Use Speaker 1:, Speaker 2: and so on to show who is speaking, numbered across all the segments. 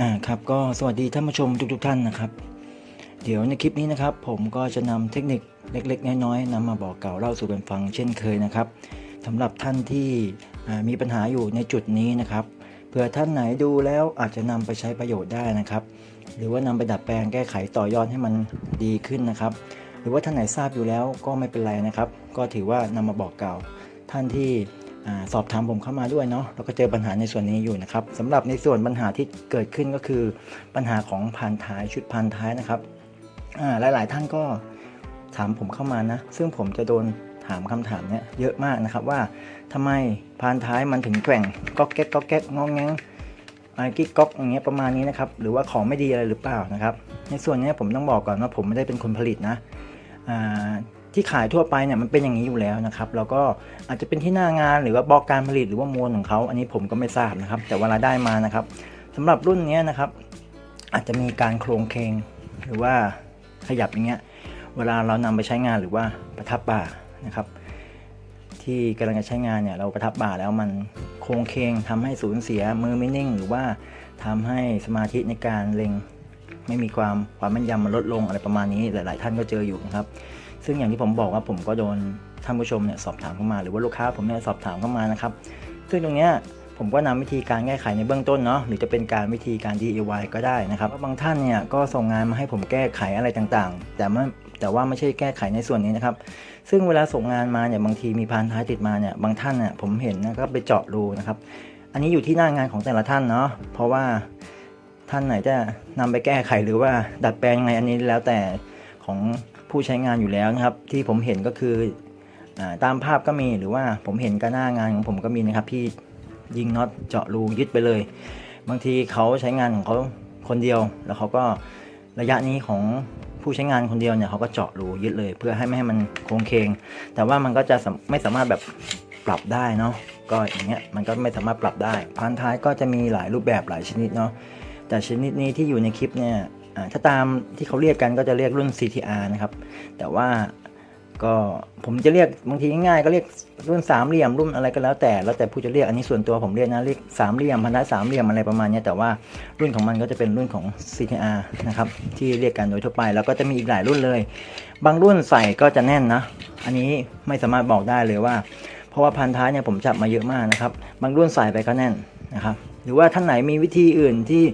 Speaker 1: อ่าครับก็สวัสดีท่านผู้ชมทุกๆท่านนะครับ เดี๋ยวในคลิปนี้นะครับ ผมก็จะนำเทคนิคเล็ก ๆ น้อยๆนำมาบอกกล่าวเล่าสู่กันฟัง เช่นเคยนะครับสำหรับท่านที่มีปัญหาอยู่ในจุดนี้นะครับเผื่อท่านไหนดูแล้วอาจจะนำไปใช้ประโยชน์ได้นะครับ หรือว่านำไปดัดแปลงแก้ไขต่อยอดให้มันดีขึ้นนะครับ หรือว่าท่านไหนทราบอยู่แล้วก็ไม่เป็นไรนะครับ ก็ถือว่านำมาบอกกล่าวท่านที่ สอบถามผมเข้ามาด้วยเนาะแล้วก็เจอปัญหาในส่วนนี้อยู่นะครับสำหรับในส่วนปัญหาที่เกิดขึ้นก็คือปัญหาของพานท้ายชุดพานท้ายนะครับอ่าหลายๆท่านก็ถามผมเข้ามานะ ซึ่งผมจะโดนถามคำถามเนี้ยเยอะมากนะครับว่าทำไมพานท้ายมันถึงแกว่งก๊อกแก๊กก๊อกแก๊กงองแงงไอ้กิ๊กก๊อกอย่างเงี้ยประมาณนี้นะครับหรือว่าของไม่ดีอะไรหรือเปล่านะครับ ในส่วนนี้ผมต้องบอกก่อนว่าผมไม่ได้เป็นคนผลิตนะ ที่ขายทั่วไปเนี่ยมันเป็นอย่างนี้อยู่แล้วนะครับแล้วก็อาจจะเป็นที่หน้างานหรือว่าบอกการผลิตหรือว่ามวลของเขาอันนี้ผมก็ไม่ทราบนะครับ แต่เวลาได้มานะครับสำหรับรุ่นนี้นะครับ อาจจะมีการโครงเคงหรือว่าขยับอย่างเงี้ยเวลาเรานำไปใช้งานหรือว่าประทับบ่านะครับ ที่กำลังจะใช้งานเนี่ยเราประทับบ่าแล้วมันโครงเคงทำให้สูญเสียมือไม่นิ่ง หรือว่าทำให้สมาธิในการเล็งไม่มีความความแม่นยำมันลดลงอะไรประมาณนี้หลาย ๆ ท่านก็เจออยู่นะครับ ซึ่งอย่างที่ผมบอกว่าผมก็โดนท่านผู้ชมเนี่ยสอบถามเข้ามาหรือว่าลูกค้าผมเนี่ยสอบถามเข้ามานะครับ ซึ่งตรงเนี้ยผมก็นำวิธีการแก้ไขในเบื้องต้นเนาะหรือจะเป็นการวิธีการ DIY ก็ได้นะครับบางท่านเนี่ยก็ส่งงานมาให้ผมแก้ไขอะไรต่างๆ แต่ไม่แต่ว่าไม่ใช่แก้ไขในส่วนนี้นะครับ ซึ่งเวลาส่งงานมาเนี่ยบางทีมีพานท้ายติดมาเนี่ยบางท่านเนี่ยผมเห็นนะก็ไปเจาะรูนะครับ อันนี้อยู่ที่หน้างานของแต่ละท่านเนาะเพราะว่าท่านไหนจะนำไปแก้ไขหรือว่าดัดแปลงยังไงอันนี้แล้วแต่ ของผู้ใช้งานอยู่แล้วนะครับ ที่ผมเห็นก็คืออตามภาพก็มีหรือว่าผมเห็นกันหน้างานของผมก็มีนะครับที่ยิงน็อตเจาะรูยึดไปเลย บางทีเขาใช้งานของเขาคนเดียว แล้วเขาก็ระยะนี้ของผู้ใช้งานคนเดียวเนี่ยเขาก็เจาะรูยึดเลย เพื่อให้ไม่ให้มันโค้งเคง แต่ว่ามันก็จะไม่สามารถแบบปรับได้เนาะก็อย่างเงี้ยมันก็ไม่สามารถปรับได้พันท้ายก็จะมีหลายรูปแบบหลายชนิดเนาะแต่ชนิดนี้ที่อยู่ในคลิปเนี่ย ถ้าตามที่เขาเรียกกันก็จะเรียกรุ่น CTR นะครับ แต่ว่าก็ผมจะเรียกบางทีง่ายๆก็เรียกรุ่นสามเหลี่ยมรุ่นอะไรก็แล้วแต่แล้วแต่ผู้จะเรียกอันนี้ส่วนตัวผมเรียกนะเรียกสามเหลี่ยมพันท้ายสามเหลี่ยมอะไรประมาณนี้แต่ว่ารุ่นของมันก็จะเป็นรุ่นของ CTR นะครับที่เรียกกันโดยทั่วไป แล้วก็จะมีอีกหลายรุ่นเลย บางรุ่นใส่ก็จะแน่นนะ อันนี้ไม่สามารถบอกได้เลยว่า เพราะว่าพันท้ายเนี่ยผมจับมาเยอะมากนะครับ บางรุ่นใส่ไปก็แน่นนะครับหรือว่าท่านไหนมีวิธีอื่นที่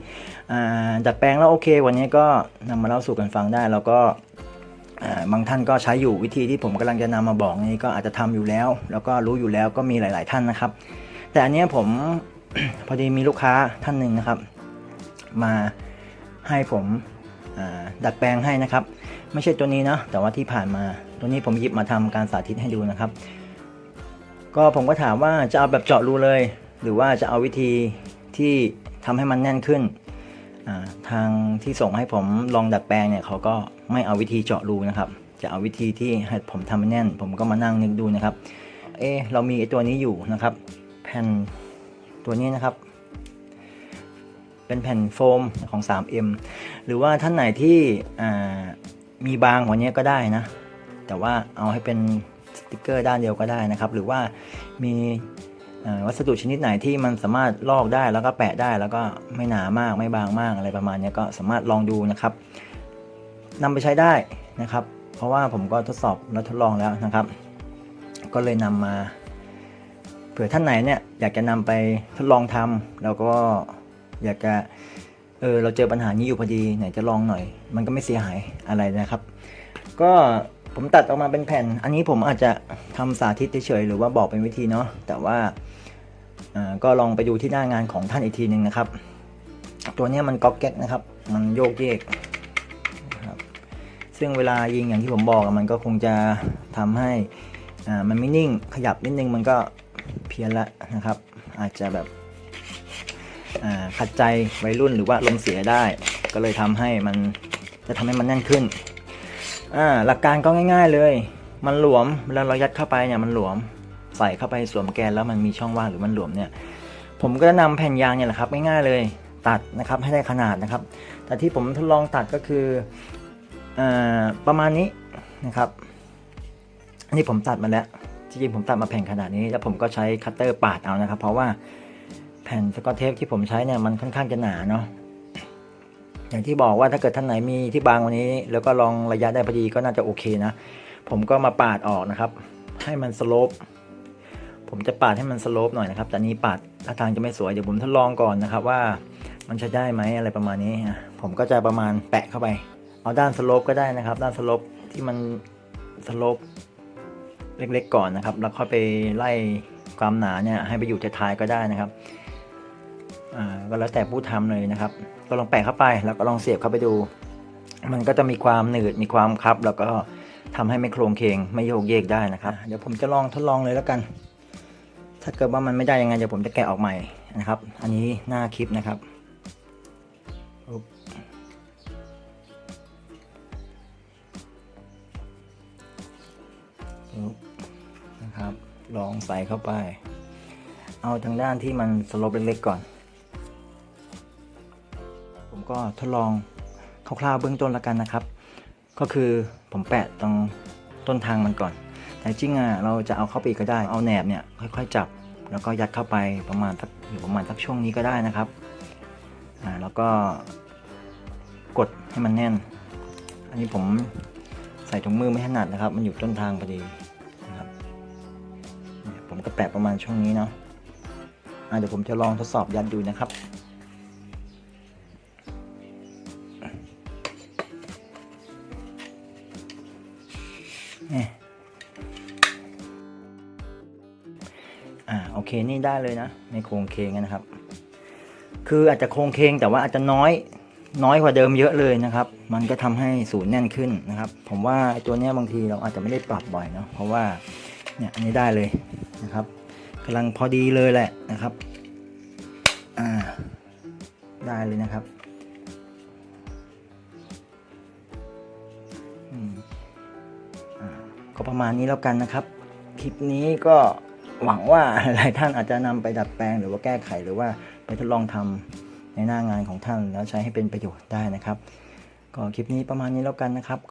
Speaker 1: ดัดแปลงแล้วโอเค วันนี้ก็นำมาเล่าสู่กันฟังได้ แล้วก็บางท่านก็ใช้อยู่วิธีที่ผมกำลังจะนำมาบอกนี้ก็อาจจะทำอยู่แล้ว แล้วก็รู้อยู่แล้วก็มีหลาย ๆ ท่านนะครับ แต่อันนี้ผมพอดีมีลูกค้าท่านหนึ่งนะครับ มาให้ผมดัดแปลงให้นะครับ ไม่ใช่ตัวนี้นะแต่ว่าที่ผ่านมาตัวนี้ผมหยิบมาทำการสาธิตให้ดูนะครับ ก็ผมก็ถามว่าจะเอาแบบเจาะรูเลย หรือว่าจะเอาวิธีที่ทำให้มันแน่นขึ้น ทางที่ส่งให้ผมลองดัดแปลงเนี่ยเขาก็ไม่เอาวิธีเจาะรูนะครับ จะเอาวิธีที่ให้ผมทำให้แน่น ผมก็มานั่งนึกดูนะครับ เอเรามีไอตัวนี้อยู่นะครับ แผ่นตัวนี้นะครับ เป็นแผ่นโฟมของ 3M หรือว่าท่านไหนที่มีบางกว่านี้ก็ได้นะ แต่ว่าเอาให้เป็นสติกเกอร์ด้านเดียวก็ได้นะครับ หรือว่ามี วัสดุชนิดไหนที่มันสามารถลอกได้แล้วก็แปะได้แล้วก็ไม่หนามากไม่บางมากอะไรประมาณนี้ก็สามารถลองดูนะครับนำไปใช้ได้นะครับ เพราะว่าผมก็ทดสอบและทดลองแล้วนะครับ ก็เลยนำมาเผื่อท่านไหนเนี่ยอยากจะนำไปทดลองทำแล้วก็อยากจะเออเราเจอปัญหานี้อยู่พอดีไหนจะลองหน่อย มันก็ไม่เสียหายอะไรนะครับ ก็ ผมตัดออกมาเป็นแผ่น อันนี้ผมอาจจะทำสาธิตเฉยๆหรือว่าบอกเป็นวิธีเนาะแต่ว่าก็ลองไปดูที่หน้างานของท่านอีกทีหนึ่งนะครับ ตัวนี้มันก๊อกแก๊กนะครับ มันโยกเยกนะครับซึ่งเวลายิงอย่างที่ผมบอกมันก็คงจะทำให้มันไม่นิ่งขยับนิดนึงมันก็เพี้ยนละนะครับ อาจจะแบบขัดใจวัยรุ่นหรือว่าลมเสียได้ ก็เลยทำให้มันจะทำให้มันแน่นขึ้น อ่าหลักการก็ง่าย ๆเลย มันหลวมเวลาเรายัดเข้าไปเนี่ยมันหลวมใส่เข้าไปสวมแกนแล้วมันมีช่องว่างหรือมันหลวมเนี่ย ผมก็จะนำแผ่นยางเนี่ยแหละครับง่ายๆเลยตัดนะครับให้ได้ขนาดนะครับ แต่ที่ผมทดลองตัดก็คืออ่าประมาณนี้นะครับนนี้ผมตัดมาแล้วจริงๆผมตัดมาแผ่นขนาดนี้แล้วผมก็ใช้คัตเตอร์ปาดเอานะครับ เพราะว่าแผ่นสกอตเทปที่ผมใช้เนี่ยมันค่อนข้างจะหนาเนาะ อย่างที่บอกว่าถ้าเกิดท่านไหนมีที่บางวันนี้ แล้วก็ลองระยะได้พอดีก็น่าจะโอเคนะ ผมก็มาปาดออกนะครับ ให้มันสโลปผมจะปาดให้มันสโลปหน่อยนะครับแต่นี้ปาดท่าทางจะไม่สวยเดี๋ยวผมทดลองก่อนนะครับว่ามันใช้ได้ไหมอะไรประมาณนี้ผมก็จะประมาณแปะเข้าไป เอาด้านสโลปก็ได้นะครับ ด้านสโลปที่มันสโลปเล็กๆก่อนนะครับ แล้วค่อยไปไล่ความหนาเนี่ยให้ไปอยู่ท้ายๆก็ได้นะครับ อ่าก็แล้วแต่ผู้ทำเลยนะครับ ก็ลองแปะเข้าไปแล้วก็ลองเสียบเข้าไปดู มันก็จะมีความหนืดมีความครับ แล้วก็ทำให้ไม่โครงเคงไม่โยกเยกได้นะครับ เดี๋ยวผมจะลองทดลองเลยแล้วกัน ถ้าเกิดว่ามันไม่ได้ยังไงเดี๋ยวผมจะแกะออกใหม่นะครับ อันนี้หน้าคลิปนะครับนะครับ ลองใส่เข้าไป เอาทางด้านที่มันสลบเล็กๆก่อน ก็ทดลองคร่าวๆเบื้องต้นแล้วกันนะครับ ก็คือผมแปะตรงต้นทางมันก่อน แต่จริงอะเราจะเอาเข้าไปอีกก็ได้ เอาแหนบเนี่ยค่อยๆจับ แล้วก็ยัดเข้าไปประมาณสักอยู่ประมาณสักช่วงนี้ก็ได้นะครับอ่าแล้วก็กดให้มันแน่น อันนี้ผมใส่ถุงมือไม่ถนัดนะครับ มันอยู่ต้นทางพอดีนะครับผมก็แปะประมาณช่วงนี้เนาะอ่าเดี๋ยวผมจะลองทดสอบยัดดูนะครับ อ่าโอเคนี่ได้เลยนะในโครงเคงนะครับ คืออาจจะโครงเคงแต่ว่าอาจจะน้อยน้อยกว่าเดิมเยอะเลยนะครับ มันก็ทำให้ศูนย์แน่นขึ้นนะครับ ผมว่าไอ้ตัวนี้บางทีเราอาจจะไม่ได้ปรับบ่อยเนาะเพราะว่าเนี่ยอันนี้ได้เลยนะครับกำลังพอดีเลยแหละนะครับอ่าได้เลยนะครับอืมอ่าก็ประมาณนี้แล้วกันนะครับ คลิปนี้ก็ หวังว่าหลายท่านอาจจะนำไปดัดแปลงหรือว่าแก้ไขหรือว่าไปทดลองทำในหน้างานของท่านแล้วใช้ให้เป็นประโยชน์ได้นะครับ ก็คลิปนี้ประมาณนี้แล้วกันนะครับ